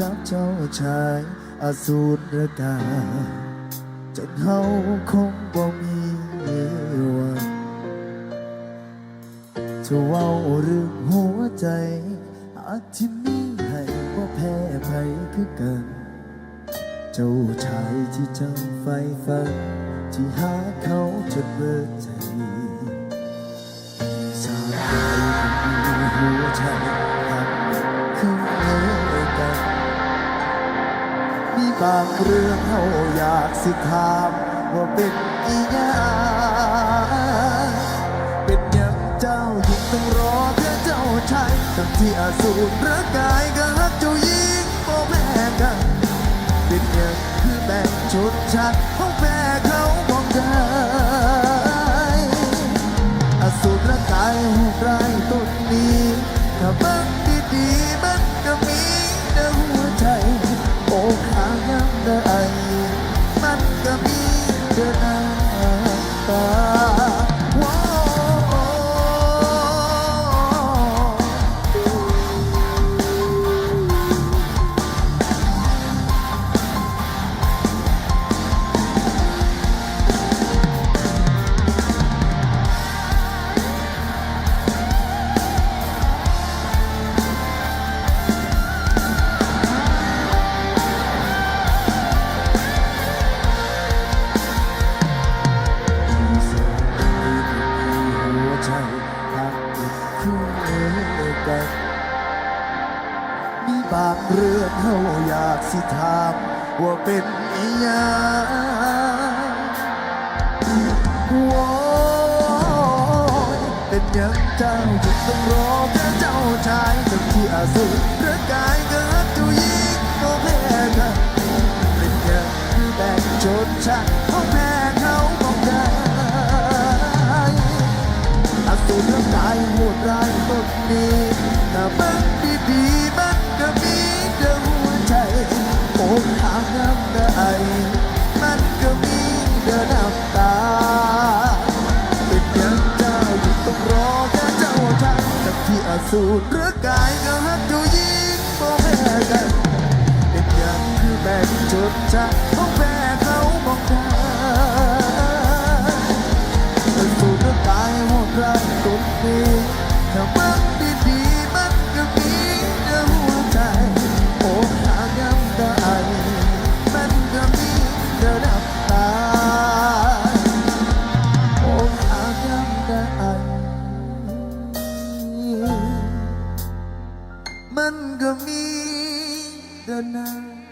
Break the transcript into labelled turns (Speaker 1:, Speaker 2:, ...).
Speaker 1: ตามเจ้าชายอสูรกาจนเฮาคงบ่มีวันจะเว้าเรื่องหัวใจอาจที่มีให้บ่แพ้ไผคือกัน เจ้าชายที่เจ้าใฝ่ฝัน ที่หาเขาจนเบิดใจสาวใดที่มีหัวใจ มีบางเรื่องเฮาอยากสิถามว่าเป็นอีหยังเป็นหยังเจ้าถึงต้องรอเพื่อเจ้าชายทั้งที่อาสูรร่างกายก็ฮักเจ้าหญิงบ่แม่กัน เป็นหยังคือแบ่งชนชั้น อีกคู่กันมีบางเรื่องเฮาอยากสิถามว่าเป็นอีหยังโว้ยเป็นหยังเจ้าจึงต้องรอแค่เจ้าชายทั้งที่อาสุ ถ้ามันดีๆมันก็มีเดิหัวใจโอ้ทางน้ำได้มันก็มีเดินน้ำตาเป็นยังเจ้าอยู่ต้องรอแค่เจ้าทางกับที่อาสูรร่างกายก็ฮักเจ้ายิ่งบ่แพ้กันเป็นยังคือแบ่งจดจำ มันก็มีเดินน้ำ